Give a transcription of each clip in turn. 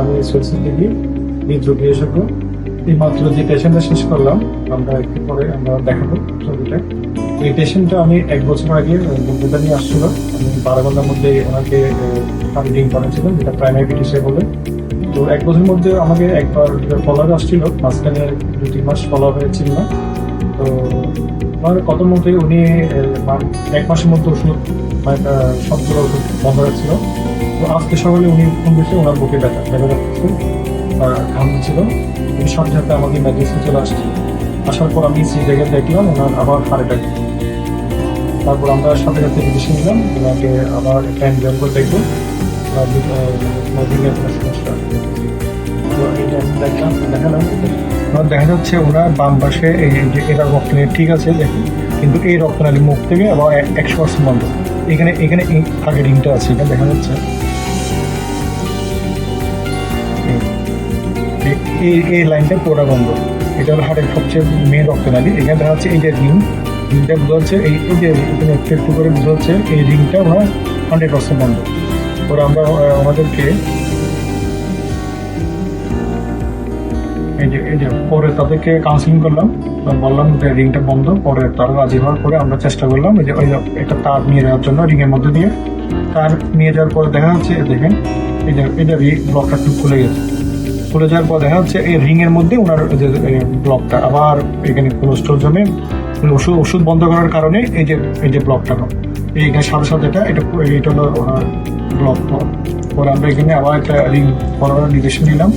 আমি সোলসি টিভি হৃদরোগ বিশেষজ্ঞ এই মাত্র যে পেশেন্টটা শেষ করলাম, আমরা একটু পরে আমরা দেখাবো ছবিটা। এই পেশেন্টটা আমি এক বছর আগে বন্ধুটা নিয়ে আসছিল। আমি বারো ঘণ্টার মধ্যে ওনাকে ফান্ডিং করেছিলাম, যেটা প্রাইমারি পিটিসে বলে। তো এক বছরের মধ্যে আমাকে একবার ফলোয়ার আসছিল, মাঝখানে দু তিন মাস ফলো আপ হয়েছিল না। তো আমার কত মতে উনি এক মাসের মধ্যে ওষুধ মানে সবগুলো ওষুধ বন্ধ রাখছিল। আজকে সকালে উনি ফোন দিয়েছে ওনার বুকে ব্যথা ব্যথা বা ঘাম ছিল। উনি সাথে সাথে আমাকে ইমার্জেন্সি চলে আসছে। আসার পর আমি সি জায়গায় দেখলাম, ওনার আবার হার্ট অ্যাটাক তারপর আমরা সাথে সাথে মেডিসিন নিলাম, ওনাকে আবার একটা এনজয় করে দেখব। দেখা যাচ্ছে ওনার বাম পাশে এই যে এটা রক্তনালী, ঠিক আছে, দেখুন। কিন্তু এই রক্তনালী মুখ থেকে আবার এক- একশো পার্সেন্ট বন্ধ। এখানে এখানে এই রিংটা আছে, এটা দেখা যাচ্ছে। এই- এই লাইনটা পুরোটা বন্ধ। এটা হলো হাড়ের সবচেয়ে মেন রক্তনালী। এখানে দেখা যাচ্ছে এই যে রিং। রিংটা বোঝা যাচ্ছে এই যে একটু একটু করে বোঝা যাচ্ছে এই রিংটা ওরা হান্ড্রেড পার্সেন্ট বন্ধ। ওরা আমরা আমাদেরকে এই যে এই যে পরে তাদেরকে কাউন্সিলিং করলাম। বললাম যে রিংটা বন্ধ, পরে তারা রাজি হওয়ার পরে আমরা চেষ্টা করলাম এই যে ওই একটা তার নিয়ে যাওয়ার জন্য রিং এর মধ্যে দিয়ে। তার নিয়ে যাওয়ার পরে দেখা যাচ্ছে, দেখেন, এই যে এই যে ব্লকটা খুলে গেছে। খুলে যাওয়ার পর দেখা যাচ্ছে এই রিং এর মধ্যে ওনার যে ব্লকটা আবার এখানে কোলেস্ট্রল জমে ওষুধ ওষুধ বন্ধ করার কারণে এই যে এই যে ব্লকটা এইখানে সাথে সাথে এটা এটা এটা হলো ওনার ব্লক পরে। আমরা এখানে আবার একটা রিং করানোর নির্দেশ নিলাম।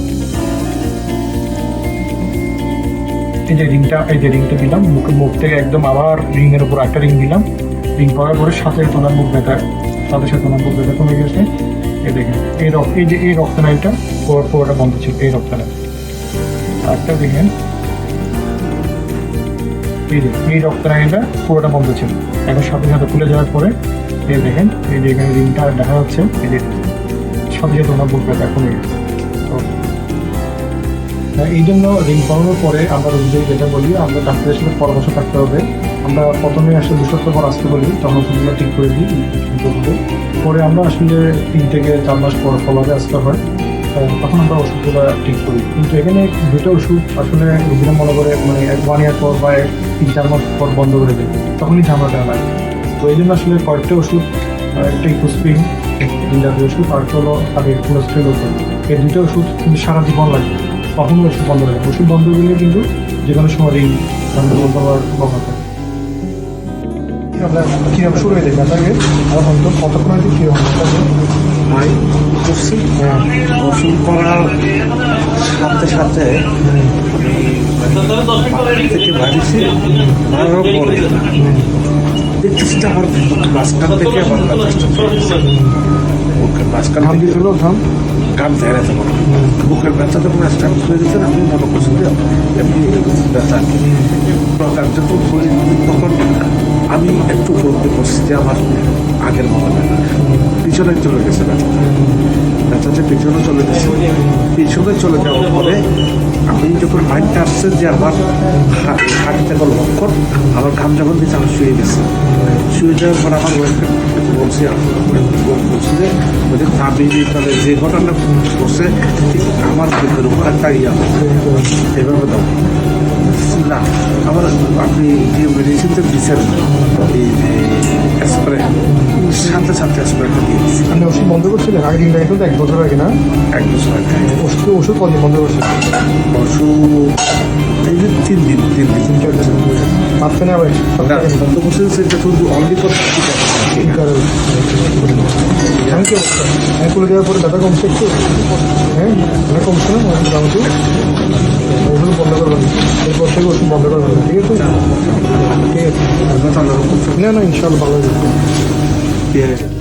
এই যে রিংটা এই যে রিংটা দিলাম মুখ মুখ থেকে একদম আবার রিং এর উপর একটা রিং দিলাম রিং করার পরে সাথে তোমার মুখ ব্যথা, সাথে সাথে তোমার মুখ ব্যথা কমে গেছে। এই দেখেন এই রক্ত এই যে, এই রক্তনালীটা পুরো পুরোটা বন্ধ ছিল, এই রক্তনালী। আরেকটা দেখেন, এই যে, এই রক্তনালীটা পুরোটা বন্ধ ছিল। এখন সাথে সাথে খুলে যাওয়ার পরে, এই দেখেন, এই যে এখানে রিংটা দেখা যাচ্ছে, এই যে সাথে সাথে ওনার বুক ব্যথা তো এই জন্য রিং করানোর পরে আমরা রোগীদের যেটা বলি, আমরা ডাক্তারের সাথে পরামর্শ থাকতে হবে। আমরা প্রথমে আসলে দু সপ্তাহ পর আসতে বলি, তখন ঠিক করে দিই। পরে আমরা আসলে তিন থেকে চার মাস পর ফলাতে আসতে হয়। তখন আমরা ওষুধগুলো ঠিক করি। কিন্তু এখানে দুটো ওষুধ আসলে রোগীরা মনে করে মানে এক ওয়ান ইয়ার পর বা এক তিন চার মাস পর বন্ধ করে দেয় তখনই ঝামেলাটা লাগে তো এই জন্য আসলে কয়েকটা ওষুধ একটা ইকোস্প্রিং জাতীয় ওষুধ, আর হলো আগে কোলেস্ট্রল ওষুধ এই দুটো ওষুধ কিন্তু সারা জীবন লাগে। কখনো ওষুধ বন্ধ লাগে ওষুধ বন্ধ করলে কিন্তু যে কোনো সময় এই বন্ধ হওয়ার কীভাবে শুরু হয়ে যাবে আপনাকে আর হয়তো কতক্ষণ হয়তো কী হবে আমি করছি ওষুধ করার সাথে সাথে থেকে বাড়িছি বাড়ার পরে। দেখতেছি যে আমার থেকে আমার বুকের ঘাম দিয়েছিল ঘাম পারো বুকের ব্যথা যখন স্টার্ট গেছে আমি মনে করছি যে ব্যথা। প্রকার যখন তখন আমি একটু বলতে যে আমার আগের মতো ব্যথা পিছনে চলে গেছে ব্যথা। ব্যথাটা পিছনে চলে গেছে, পিছনে চলে যাওয়ার পরে আমি যখন মাইন্ডটা আসছে যে আমার হাঁটতে কোনো লক্ষণ আমার ঘাম যখন দিচ্ছে আমি শুয়ে গেছে। শুয়ে যাওয়ার পর আমার ওয়াইফকে বলছি বলছি যে, বলছি, আমি তাহলে যে ঘটনা বসে ঠিক আমার ভিতরে ওখানটা ইয়া এভাবে দাও। না আমার আপনি যে মেডিসিনটা দিচ্ছেন এই যে স্প্রে সাথে সাথে স্প্রেটা দিয়ে দিচ্ছি আপনি ওষুধ বন্ধ করছিলেন আগের দিন তো এক বছর আগে না? এক বছর আগে। ওষুধ ওষুধ কদিন বন্ধ করছিলেন পরশু মাঝখানে আবার না। বন্ধ করছে সেটা শুধু অনলি করতে ঠিক আছে আমি কি অবস্থা আমি খুলে দেওয়ার পরে ব্যথা কমছে একটু হ্যাঁ? ব্যথা কমছে না মোটামুটি ওষুধ বন্ধ করবেন এরপর থেকে ওষুধ বন্ধ করবেন না, ঠিক আছে? ঠিক আছে। না না ইনশাল্লাহ ভালো হয়ে যাবে। দিয়ে